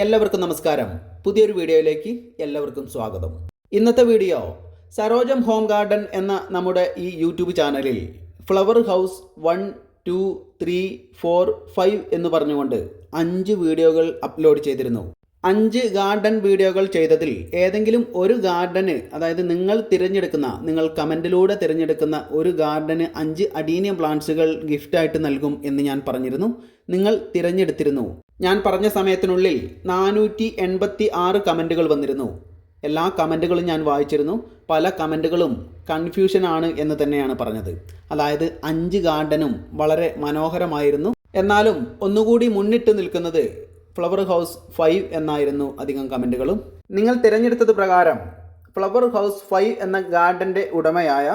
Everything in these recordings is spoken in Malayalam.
എല്ലാവർക്കും നമസ്കാരം. പുതിയൊരു വീഡിയോയിലേക്ക് എല്ലാവർക്കും സ്വാഗതം. ഇന്നത്തെ വീഡിയോ സരോജം ഹോം ഗാർഡൻ എന്ന നമ്മുടെ ഈ യൂട്യൂബ് ചാനലിൽ flower house one two three four five എന്ന് പറഞ്ഞുകൊണ്ട് അഞ്ച് വീഡിയോകൾ അപ്ലോഡ് ചെയ്തിരുന്നു. അഞ്ച് ഗാർഡൻ വീഡിയോകൾ ചെയ്തതിൽ ഏതെങ്കിലും ഒരു ഗാർഡന് അതായത് നിങ്ങൾ തിരഞ്ഞെടുക്കുന്ന നിങ്ങൾ കമന്റിലൂടെ തിരഞ്ഞെടുക്കുന്ന ഒരു ഗാർഡന് അഞ്ച് അഡീനിയം പ്ലാന്റ്സുകൾ ഗിഫ്റ്റായിട്ട് നൽകും എന്ന് ഞാൻ പറഞ്ഞിരുന്നു. നിങ്ങൾ തിരഞ്ഞെടുത്തിരുന്നു. ഞാൻ പറഞ്ഞ സമയത്തിനുള്ളിൽ നാനൂറ്റി എൺപത്തി ആറ് കമന്റുകൾ വന്നിരുന്നു. എല്ലാ കമന്റുകളും ഞാൻ വായിച്ചിരുന്നു. പല കമന്റുകളും കൺഫ്യൂഷൻ ആണ് എന്ന് തന്നെയാണ് പറഞ്ഞത്. അതായത് അഞ്ച് ഗാർഡനും വളരെ മനോഹരമായിരുന്നു. എന്നാലും ഒന്നുകൂടി മുന്നിട്ട് നിൽക്കുന്നത് ഫ്ലവർ ഹൗസ് ഫൈവ് എന്നായിരുന്നു അധികം കമന്റുകളും നിങ്ങൾ തിരഞ്ഞെടുത്തത് പ്രകാരം ഫ്ലവർ ഹൗസ് ഫൈവ് എന്ന ഗാർഡന്റെ ഉടമയായ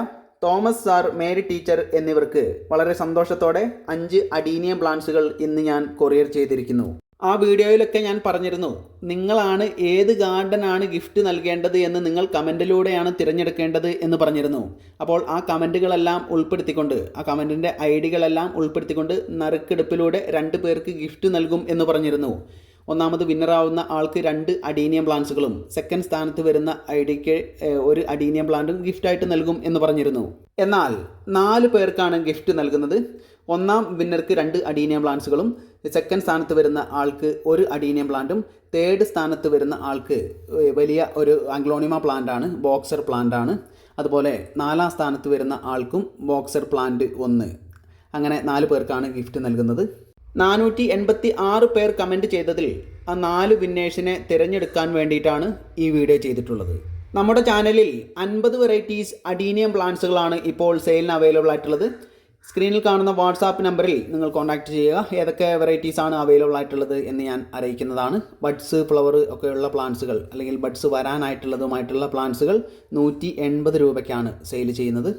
തോമസ് സാർ മേരി ടീച്ചർ എന്നിവർക്ക് വളരെ സന്തോഷത്തോടെ അഞ്ച് അഡീനിയം പ്ലാന്റ്സുകൾ ഇന്ന് ഞാൻ കൊറിയർ ചെയ്തിരിക്കുന്നു. ആ വീഡിയോയിലൊക്കെ ഞാൻ പറഞ്ഞിരുന്നു നിങ്ങളാണ് ഏത് ഗാർഡനാണ് ഗിഫ്റ്റ് നൽകേണ്ടത് എന്ന് നിങ്ങൾ കമന്റിലൂടെയാണ് തിരഞ്ഞെടുക്കേണ്ടത് എന്ന് പറഞ്ഞിരുന്നു. അപ്പോൾ ആ കമന്റുകളെല്ലാം ഉൾപ്പെടുത്തിക്കൊണ്ട് ആ കമന്റിന്റെ ഐഡികളെല്ലാം ഉൾപ്പെടുത്തിക്കൊണ്ട് നറുക്കെടുപ്പിലൂടെ രണ്ട് പേർക്ക് ഗിഫ്റ്റ് നൽകും എന്ന് പറഞ്ഞിരുന്നു. ഒന്നാമത് വിന്നറാവുന്ന ആൾക്ക് രണ്ട് അഡീനിയം പ്ലാന്റ്സുകളും സെക്കൻഡ് സ്ഥാനത്ത് വരുന്ന ഐഡിക്ക് ഡിക്ക് ഒരു അഡീനിയം പ്ലാന്റും ഗിഫ്റ്റായിട്ട് നൽകും എന്ന് പറഞ്ഞിരുന്നു. എന്നാൽ നാല് പേർക്കാണ് ഗിഫ്റ്റ് നൽകുന്നത്. ഒന്നാം വിന്നർക്ക് രണ്ട് അഡീനിയം പ്ലാന്റ്സുകളും സെക്കൻഡ് സ്ഥാനത്ത് വരുന്ന ആൾക്ക് ഒരു അഡീനിയം പ്ലാന്റും തേർഡ് സ്ഥാനത്ത് വരുന്ന ആൾക്ക് വലിയ ഒരു ആംഗ്ലോണിമ പ്ലാന്റാണ് ബോക്സർ പ്ലാന്റ് ആണ് അതുപോലെ നാലാം സ്ഥാനത്ത് വരുന്ന ആൾക്കും ബോക്സർ പ്ലാന്റ് ഒന്ന്. അങ്ങനെ നാല് പേർക്കാണ് ഗിഫ്റ്റ് നൽകുന്നത്. നാനൂറ്റി എൺപത്തി ആറ് പേർ കമന്റ് ചെയ്തതിൽ ആ നാല് വിന്നേഴ്സിനെ തിരഞ്ഞെടുക്കാൻ വേണ്ടിയിട്ടാണ് ഈ വീഡിയോ ചെയ്തിട്ടുള്ളത്. നമ്മുടെ ചാനലിൽ അൻപത് വെറൈറ്റീസ് അഡീനിയം പ്ലാന്റ്സുകളാണ് ഇപ്പോൾ സെയിലിന് അവൈലബിൾ ആയിട്ടുള്ളത്. സ്ക്രീനിൽ കാണുന്ന വാട്സാപ്പ് നമ്പറിൽ നിങ്ങൾ കോൺടാക്റ്റ് ചെയ്യുക. ഏതൊക്കെ വെറൈറ്റീസ് ആണ് അവൈലബിൾ ആയിട്ടുള്ളത് എന്ന് ഞാൻ അറിയിക്കുന്നതാണ്. ബഡ്സ് ഫ്ലവർ ഒക്കെയുള്ള പ്ലാന്റ്സുകൾ അല്ലെങ്കിൽ ബഡ്സ് വരാനായിട്ടുള്ളതുമായിട്ടുള്ള പ്ലാന്റ്സുകൾ നൂറ്റി എൺപത് രൂപയ്ക്കാണ് സെയിൽ ചെയ്യുന്നത്.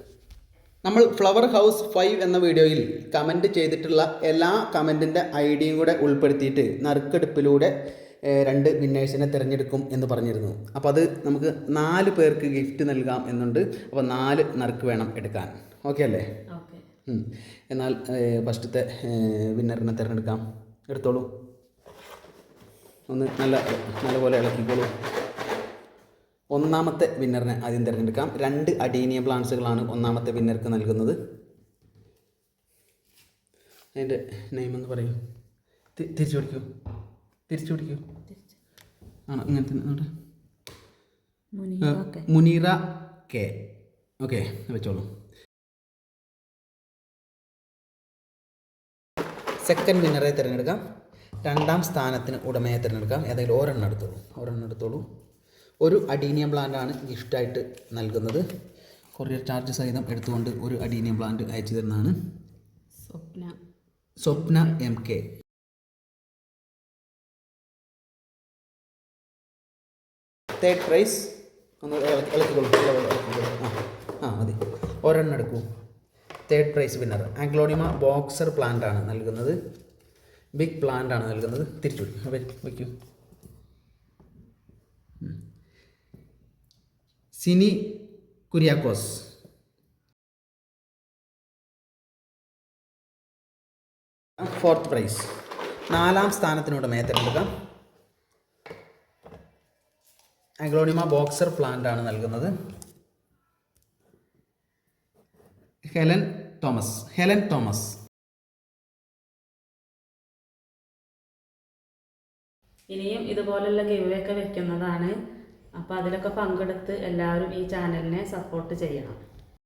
നമ്മൾ ഫ്ലവർ ഹൗസ് ഫൈവ് എന്ന വീഡിയോയിൽ കമന്റ് ചെയ്തിട്ടുള്ള എല്ലാ കമന്റിന്റെ ഐ ഡിയും കൂടെ ഉൾപ്പെടുത്തിയിട്ട് നറുക്കെടുപ്പിലൂടെ രണ്ട് വിന്നേഴ്സിനെ തിരഞ്ഞെടുക്കും എന്ന് പറഞ്ഞിരുന്നു. അപ്പോൾ അത് നമുക്ക് നാല് പേർക്ക് ഗിഫ്റ്റ് നൽകാം എന്നുണ്ട്. അപ്പോൾ നാല് നറുക്ക് വേണം എടുക്കാൻ. ഓക്കെ അല്ലേ? എന്നാൽ ഫസ്റ്റത്തെ വിന്നറിനെ തിരഞ്ഞെടുക്കാം. എടുത്തോളൂ. ഒന്ന് നല്ല നല്ലപോലെ ഇളക്കിക്കോളൂ. ഒന്നാമത്തെ വിന്നറിനെ ആദ്യം തിരഞ്ഞെടുക്കാം. രണ്ട് അഡീനിയം പ്ലാന്റ്സുകളാണ് ഒന്നാമത്തെ വിന്നർക്ക് നൽകുന്നത്. അതിന്റെ നെയിം എന്ന് പറയൂ. തിരിച്ചു പിടിക്കൂ. തിരിച്ചു പിടിക്കൂ. ആണോ? ഇങ്ങനത്തെ തന്നെ മുനി മുനീറ കെ. ഓക്കെ വെച്ചോളൂ. സെക്കൻഡ് വിന്നറെ തിരഞ്ഞെടുക്കാം. രണ്ടാം സ്ഥാനത്തിന് ഉടമയെ തിരഞ്ഞെടുക്കാം. ഏതെങ്കിലും ഒരെണ്ണം എടുത്തോളൂ. ഒരെണ്ണം എടുത്തോളൂ. ഒരു അഡീനിയം പ്ലാന്റാണ് ഗിഫ്റ്റായിട്ട് നൽകുന്നത്. കൊറിയർ ചാർജ് സഹിതം എടുത്തുകൊണ്ട് ഒരു അഡീനിയം പ്ലാന്റ് അയച്ചു തരുന്നതാണ്. Swapna. Swapna M K third prize ഒന്ന് ആ മതി. ഒരെണ്ണം എടുക്കൂ. Third prize winner aglaonema boxer plant ആണ് നൽകുന്നത്. ബിഗ് പ്ലാന്റ് ആണ് നൽകുന്നത്. തിരിച്ചു വയ്ക്കൂ. സിനി കുര്യാക്കോസ് ഫോർത്ത് പ്രൈസ് നാലാം സ്ഥാനത്തിനുടമയെ തിരഞ്ഞെടുക്കാം ആഗ്ലോണിമ ബോക്സർ പ്ലാന്റ് ആണ് നൽകുന്നത്. Helen Thomas. Helen Thomas. ഇനിയും ഇതുപോലുള്ള ഗിവ് വെക്കുന്നതാണ്. അപ്പോൾ അതിലൊക്കെ പങ്കെടുത്ത് എല്ലാവരും ഈ ചാനലിനെ സപ്പോർട്ട് ചെയ്യണം.